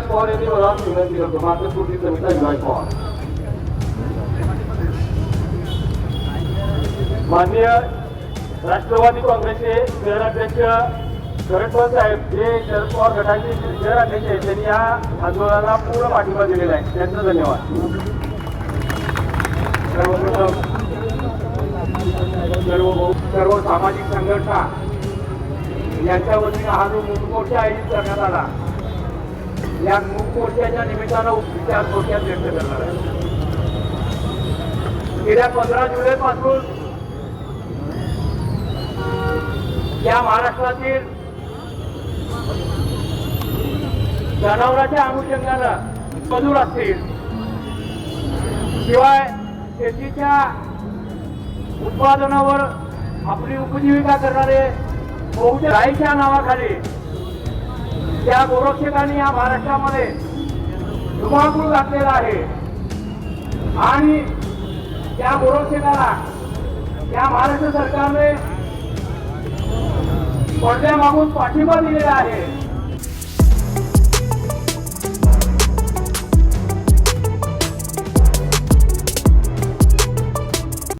विलास पवार यांनी मला विनंती करतो मातृकृती समिता विलास पवार माननीय राष्ट्रवादी काँग्रेसचे शहराध्यक्ष शरद साहेब जे शरद पवार गटाचे शहराध्यक्ष आहेत त्यांनी या आंदोलनाला पूर्ण पाठिंबा दिलेला आहे. त्यांचा धन्यवाद. सर्वप्रथम सर्व सर्व सामाजिक संघटना यांच्या वतीने हा जो मोठमोठ्या आयोजित करण्यात आला या मूक मोर्चाच्या निमित्तानं विचार थोडक्यात व्यक्त करणार आहे गेल्या पंधरा जुलै पासून या महाराष्ट्रातील जनावरांच्या अनुषंगानं मजूर असतील शिवाय शेतीच्या उत्पादनावर आपली उपजीविका करणारे बहुतेक गायीच्या नावाखाली त्या गोरक्षकांनी या महाराष्ट्रामध्ये धुमाकूळ घातलेला आहे. आणि त्या गोरक्षकाला या महाराष्ट्र सरकारने पडद्यामागून पाठिंबा दिलेला आहे.